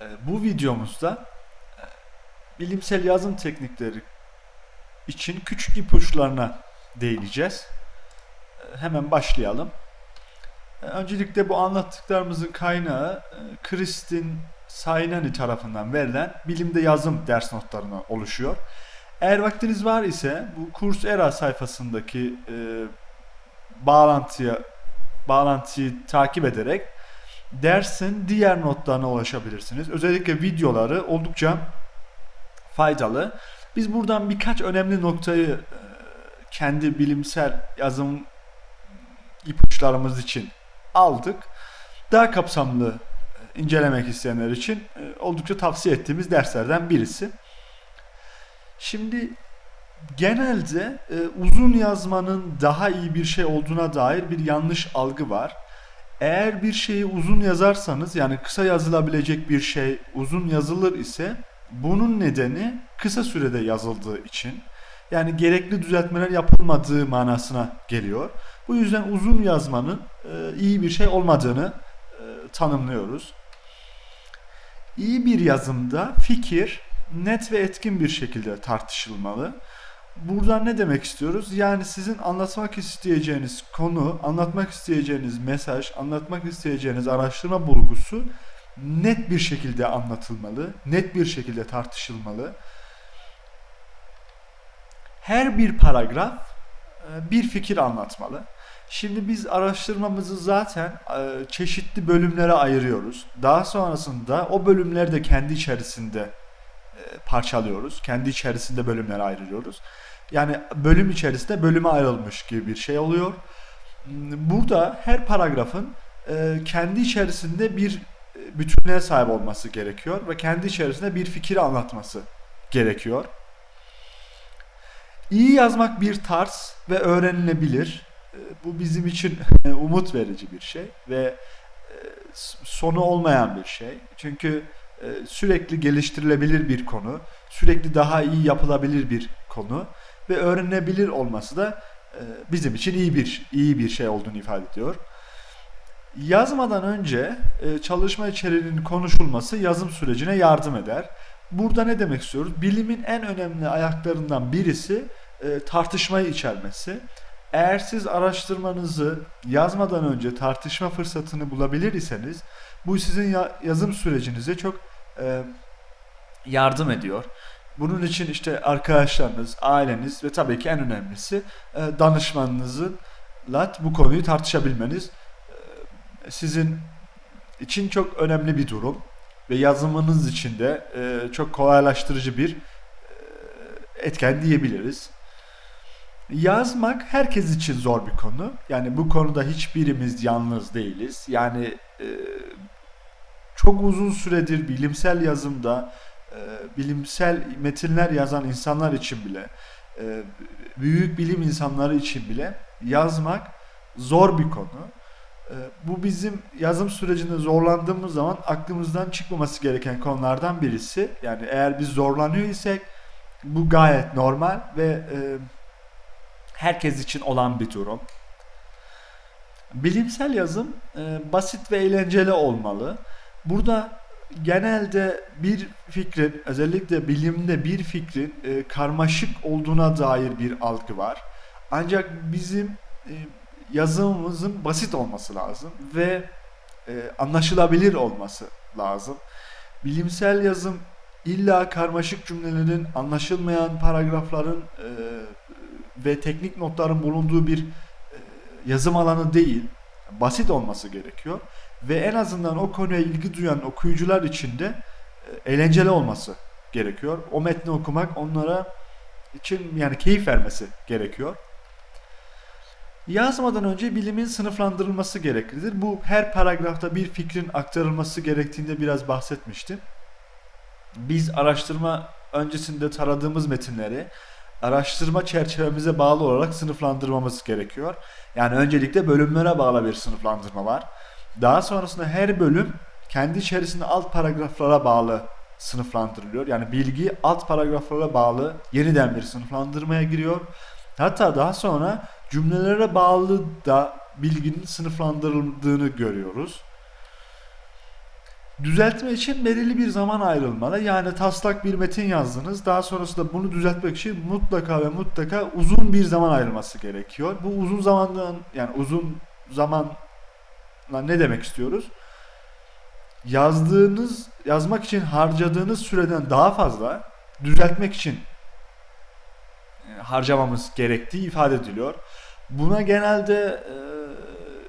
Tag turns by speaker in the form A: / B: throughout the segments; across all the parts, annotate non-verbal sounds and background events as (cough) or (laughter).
A: Ee, Bu videomuzda e, bilimsel yazım teknikleri için küçük ipuçlarına değineceğiz. Ee, Hemen başlayalım. Ee, Öncelikle bu anlattıklarımızın kaynağı e, Kristin Sainani tarafından verilen bilimde yazım ders notlarına oluşuyor. Eğer vaktiniz var ise bu kurs era sayfasındaki e, bağlantıya bağlantıyı takip ederek dersin diğer notlarına ulaşabilirsiniz. Özellikle videoları oldukça faydalı. Biz buradan birkaç önemli noktayı e, kendi bilimsel yazım ipuçlarımız için aldık. Daha kapsamlı e, incelemek isteyenler için e, oldukça tavsiye ettiğimiz derslerden birisi. Şimdi genelde uzun yazmanın daha iyi bir şey olduğuna dair bir yanlış algı var. Eğer bir şeyi uzun yazarsanız yani kısa yazılabilecek bir şey uzun yazılır ise bunun nedeni kısa sürede yazıldığı için yani gerekli düzeltmeler yapılmadığı manasına geliyor. Bu yüzden uzun yazmanın e, iyi bir şey olmadığını e, tanımlıyoruz. İyi bir yazımda fikir net ve etkin bir şekilde tartışılmalı. Buradan ne demek istiyoruz? Yani sizin anlatmak isteyeceğiniz konu, anlatmak isteyeceğiniz mesaj, anlatmak isteyeceğiniz araştırma bulgusu net bir şekilde anlatılmalı, net bir şekilde tartışılmalı. Her bir paragraf e, bir fikir anlatmalı. Şimdi biz araştırmamızı zaten e, çeşitli bölümlere ayırıyoruz. Daha sonrasında o bölümleri de kendi içerisinde parçalıyoruz. Kendi içerisinde bölümlere ayırıyoruz. Yani bölüm içerisinde bölüme ayrılmış gibi bir şey oluyor. Burada her paragrafın e, kendi içerisinde bir e, bütünlüğe sahip olması gerekiyor ve kendi içerisinde bir fikir anlatması gerekiyor. İyi yazmak bir tarz ve öğrenilebilir. E, Bu bizim için (laughs) umut verici bir şey ve sonu olmayan bir şey. Çünkü sürekli geliştirilebilir bir konu, sürekli daha iyi yapılabilir bir konu ve öğrenilebilir olması da e, bizim için iyi bir iyi bir şey olduğunu ifade ediyor. Yazmadan önce e, çalışma içeriğinin konuşulması yazım sürecine yardım eder. Burada ne demek istiyoruz? Bilimin en önemli ayaklarından birisi e, tartışmayı içermesi. Eğer siz araştırmanızı yazmadan önce tartışma fırsatını bulabilir iseniz bu sizin ya- yazım sürecinize çok e, yardım ediyor. Bunun için işte arkadaşlarınız, aileniz ve tabii ki en önemlisi e, danışmanınızla bu konuyu tartışabilmeniz e, sizin için çok önemli bir durum ve yazımınız için de e, çok kolaylaştırıcı bir e, etken diyebiliriz. Yazmak herkes için zor bir konu. Yani bu konuda hiçbirimiz yalnız değiliz. Yani e, çok uzun süredir bilimsel yazımda e, bilimsel metinler yazan insanlar için bile e, büyük bilim insanları için bile yazmak zor bir konu. E, bu bizim yazım sürecinde zorlandığımız zaman aklımızdan çıkmaması gereken konulardan birisi. Yani eğer biz zorlanıyor isek bu gayet normal ve herkes için olan bir durum. Bilimsel yazım basit ve eğlenceli olmalı. Burada genelde bir fikrin, özellikle bilimde bir fikrin e, karmaşık olduğuna dair bir algı var. Ancak bizim e, yazımımızın basit olması lazım ve e, anlaşılabilir olması lazım. Bilimsel yazım illa karmaşık cümlelerin, anlaşılmayan paragrafların e, ve teknik notların bulunduğu bir e, yazım alanı değil. Basit olması gerekiyor ve en azından o konuya ilgi duyan okuyucular için de e, eğlenceli olması gerekiyor. O metni okumak onlara için yani keyif vermesi gerekiyor. Yazmadan önce bilimin sınıflandırılması gereklidir. Bu her paragrafta bir fikrin aktarılması gerektiğinde biraz bahsetmiştim. Biz araştırma öncesinde taradığımız metinleri araştırma çerçevemize bağlı olarak sınıflandırmamız gerekiyor. Yani öncelikle bölümlere bağlı bir sınıflandırma var. Daha sonrasında her bölüm kendi içerisinde alt paragraflara bağlı sınıflandırılıyor. Yani bilgi alt paragraflara bağlı yeniden bir sınıflandırmaya giriyor. Hatta daha sonra cümlelere bağlı da bilginin sınıflandırıldığını görüyoruz. Düzeltme için belirli bir zaman ayrılmalı. Yani taslak bir metin yazdınız. Daha sonrasında bunu düzeltmek için mutlaka ve mutlaka uzun bir zaman ayrılması gerekiyor. Bu uzun zamandan yani uzun zamanla ne demek istiyoruz? Yazdığınız, yazmak için harcadığınız süreden daha fazla düzeltmek için e, harcamamız gerektiği ifade ediliyor. Buna genelde e,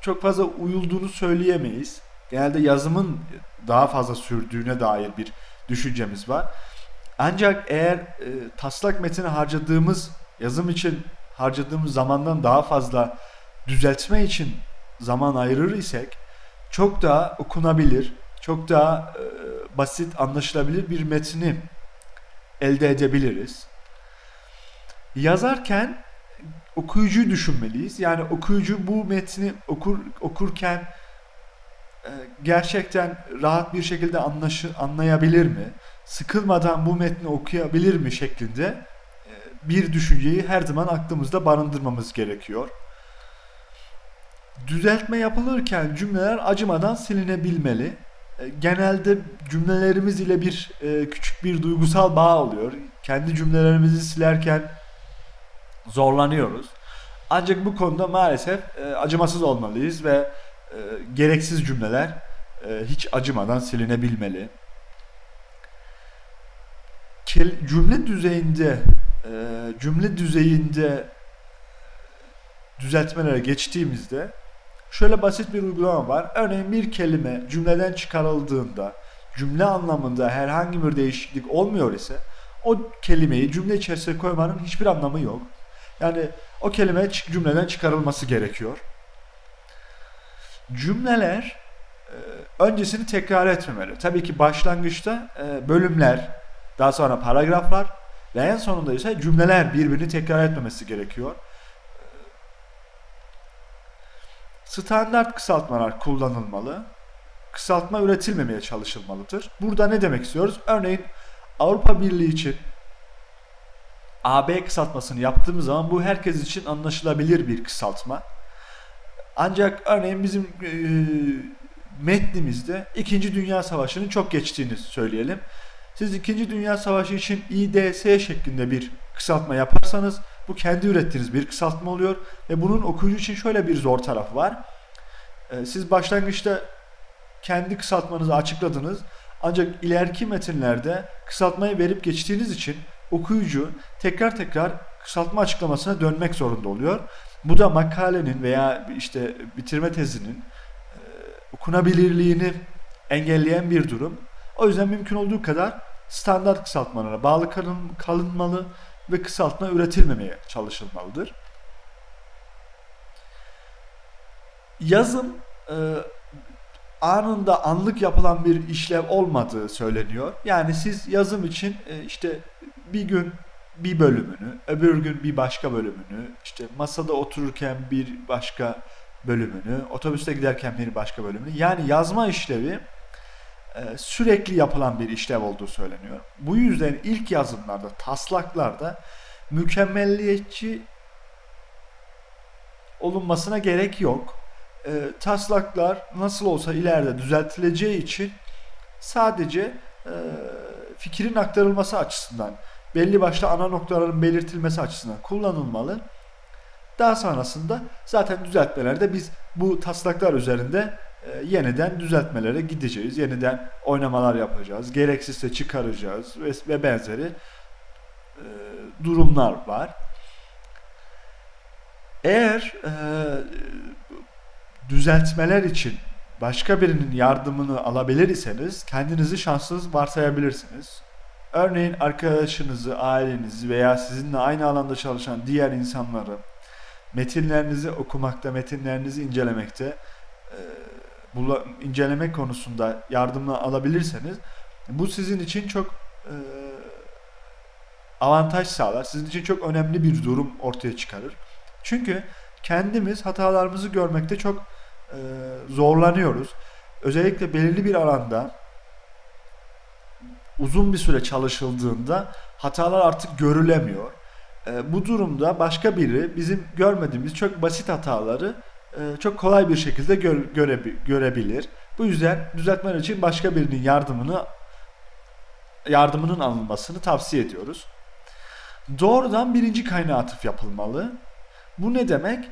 A: çok fazla uyulduğunu söyleyemeyiz. Genelde yazımın daha fazla sürdüğüne dair bir düşüncemiz var. Ancak eğer e, taslak metini harcadığımız yazım için harcadığımız zamandan daha fazla düzeltme için zaman ayırır isek çok daha okunabilir, çok daha e, basit anlaşılabilir bir metni elde edebiliriz. Yazarken okuyucuyu düşünmeliyiz. Yani okuyucu bu metni okur okurken e, gerçekten rahat bir şekilde anlaşı, anlayabilir mi? Sıkılmadan bu metni okuyabilir mi şeklinde e, bir düşünceyi her zaman aklımızda barındırmamız gerekiyor. Düzeltme yapılırken cümleler acımadan silinebilmeli. E, Genelde cümlelerimiz ile bir e, küçük bir duygusal bağ oluyor. Kendi cümlelerimizi silerken zorlanıyoruz. Ancak bu konuda maalesef e, acımasız olmalıyız ve gereksiz cümleler hiç acımadan silinebilmeli. Cümle düzeyinde cümle düzeyinde düzeltmelere geçtiğimizde şöyle basit bir uygulama var. Örneğin bir kelime cümleden çıkarıldığında cümle anlamında herhangi bir değişiklik olmuyor ise o kelimeyi cümle içerisine koymanın hiçbir anlamı yok. Yani o kelime cümleden çıkarılması gerekiyor. Cümleler e, öncesini tekrar etmemeli. Tabii ki başlangıçta e, bölümler, daha sonra paragraflar ve en sonunda ise cümleler birbirini tekrar etmemesi gerekiyor. Standart kısaltmalar kullanılmalı. Kısaltma üretilmemeye çalışılmalıdır. Burada ne demek istiyoruz? Örneğin Avrupa Birliği için AB kısaltmasını yaptığımız zaman bu herkes için anlaşılabilir bir kısaltma. Ancak örneğin bizim e, metnimizde 2. Dünya Savaşı'nın çok geçtiğini söyleyelim. Siz 2. Dünya Savaşı için İDS şeklinde bir kısaltma yaparsanız bu kendi ürettiğiniz bir kısaltma oluyor ve bunun okuyucu için şöyle bir zor tarafı var. E, siz başlangıçta kendi kısaltmanızı açıkladınız ancak ileriki metinlerde kısaltmayı verip geçtiğiniz için okuyucu tekrar tekrar kısaltma açıklamasına dönmek zorunda oluyor. Bu da makalenin veya işte bitirme tezinin e, okunabilirliğini engelleyen bir durum. O yüzden mümkün olduğu kadar standart kısaltmalara bağlı kalın, kalınmalı ve kısaltma üretilmemeye çalışılmalıdır. Yazım e, anında anlık yapılan bir işlev olmadığı söyleniyor. Yani siz yazım için e, işte bir gün bir bölümünü, öbür gün bir başka bölümünü, işte masada otururken bir başka bölümünü, otobüste giderken bir başka bölümünü. Yani yazma işlevi sürekli yapılan bir işlev olduğu söyleniyor. Bu yüzden ilk yazımlarda, taslaklarda mükemmelliyetçi olunmasına gerek yok. E, taslaklar nasıl olsa ileride düzeltileceği için sadece e, fikrin aktarılması açısından belli başlı ana noktaların belirtilmesi açısından kullanılmalı. Daha sonrasında zaten düzeltmelerde biz bu taslaklar üzerinde e, yeniden düzeltmelere gideceğiz. Yeniden oynamalar yapacağız. Gereksizse çıkaracağız ve, ve benzeri e, durumlar var. Eğer e, düzeltmeler için başka birinin yardımını alabilir iseniz kendinizi şanssız varsayabilirsiniz. Örneğin arkadaşınızı, ailenizi veya sizinle aynı alanda çalışan diğer insanları metinlerinizi okumakta, metinlerinizi incelemekte e, bula- inceleme konusunda yardımını alabilirseniz bu sizin için çok e, avantaj sağlar. Sizin için çok önemli bir durum ortaya çıkarır. Çünkü kendimiz hatalarımızı görmekte çok e, zorlanıyoruz. Özellikle belirli bir alanda uzun bir süre çalışıldığında hatalar artık görülemiyor. E, bu durumda başka biri bizim görmediğimiz çok basit hataları çok kolay bir şekilde gör, görebi- görebilir Bu yüzden düzeltmeler için başka birinin yardımını yardımının alınmasını tavsiye ediyoruz. Doğrudan birinci kaynağa atıf yapılmalı. Bu ne demek?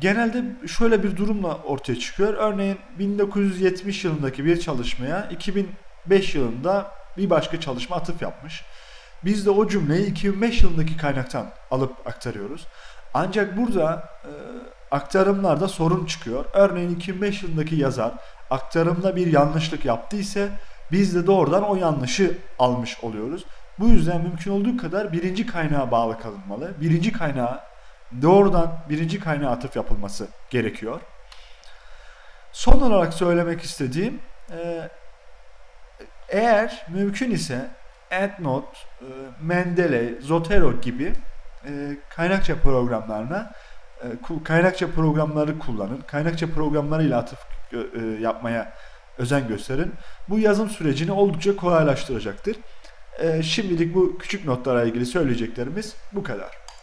A: Genelde şöyle bir durumla ortaya çıkıyor. Örneğin 1970 yılındaki bir çalışmaya 2005 yılında bir başka çalışma atıf yapmış. Biz de o cümleyi 2005 yılındaki kaynaktan alıp aktarıyoruz. Ancak burada e, aktarımlarda sorun çıkıyor. Örneğin 2005 yılındaki yazar aktarımda bir yanlışlık yaptıysa biz de doğrudan o yanlışı almış oluyoruz. Bu yüzden mümkün olduğu kadar birinci kaynağa bağlı kalınmalı. Birinci kaynağa doğrudan birinci kaynağa atıf yapılması gerekiyor. Son olarak söylemek istediğim e, eğer mümkün ise EndNote, Mendeley, Zotero gibi e, kaynakça programlarına kaynakça programları kullanın. Kaynakça programlarıyla atıf e, yapmaya özen gösterin. Bu yazım sürecini oldukça kolaylaştıracaktır. E, şimdilik bu küçük notlara ilgili söyleyeceklerimiz bu kadar.